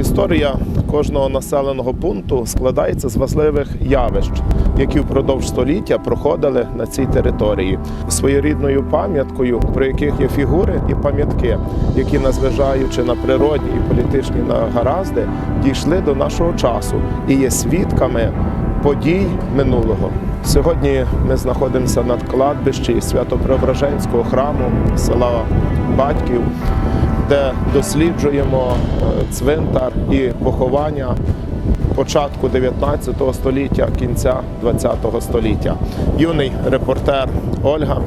Історія кожного населеного пункту складається з важливих явищ, які впродовж століття проходили на цій території. Своєрідною пам'яткою, про яких є фігури і пам'ятки, які, незважаючи на природні і політичні нагаразди, дійшли до нашого часу і є свідками подій минулого. Сьогодні ми знаходимося над кладбищі Свято-Преображенського храму села Батьків, де досліджуємо е, цвинтар і поховання початку 19 століття, кінця 20 століття. Юний репортер Ольга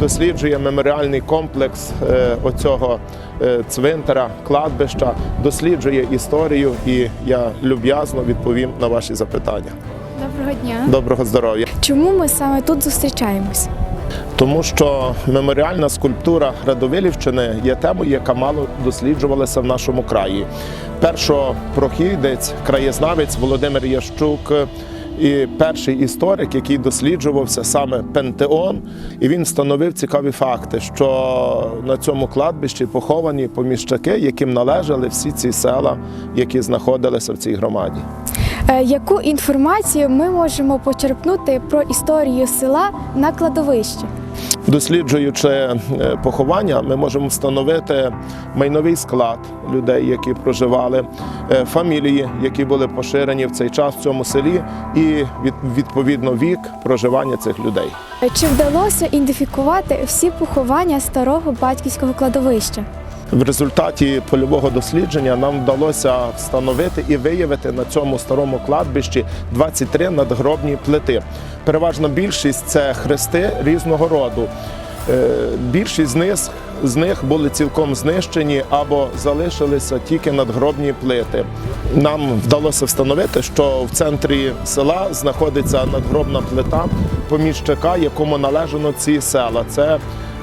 досліджує меморіальний комплекс е, оцього е, цвинтара, кладбища, досліджує історію, і я люб'язно відповім на ваші запитання. Доброго дня. Доброго здоров'я! Чому ми саме тут зустрічаємось? Тому що меморіальна скульптура Радовилівщини є темою, яка мало досліджувалася в нашому краї. Першопрохідець, краєзнавець Володимир Ящук. І перший історик, який досліджувався саме пентеон, і він встановив цікаві факти, що на цьому кладбищі поховані поміщаки, яким належали всі ці села, які знаходилися в цій громаді. Е, Яку інформацію ми можемо почерпнути про історію села на кладовищі? Досліджуючи е, поховання, ми можемо встановити майновий склад людей, які проживали, е, фамілії, які були поширені в цей час в цьому селі, і від- відповідно вік проживання цих людей. Чи вдалося ідентифікувати всі поховання старого батьківського кладовища? В результаті польового дослідження нам вдалося встановити і виявити на цьому старому кладбищі 23 надгробні плити. Переважна більшість це хрести різного роду. Е, Більшість з них, з них були цілком знищені або залишилися тільки надгробні плити. Нам вдалося встановити, що в центрі села знаходиться надгробна плита поміщика, якому належано ці села. Це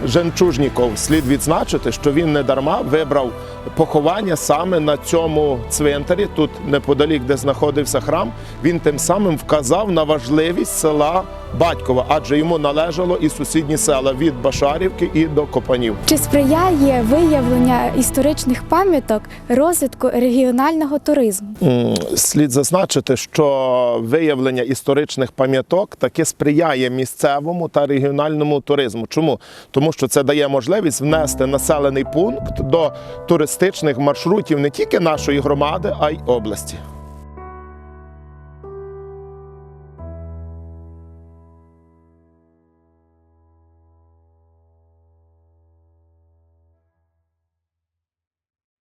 Жемчужніков слід відзначити, що він не дарма вибрав поховання саме на цьому цвинтарі, тут неподалік, де знаходився храм. Він тим самим вказав на важливість села Батькова, адже йому належало і сусідні села від Башарівки і до Копанів. Чи сприяє виявлення історичних пам'яток розвитку регіонального туризму? Слід зазначити, що виявлення історичних пам'яток таки сприяє місцевому та регіональному туризму. Чому? Тому що це дає можливість внести населений пункт до туристичних маршрутів не тільки нашої громади, а й області.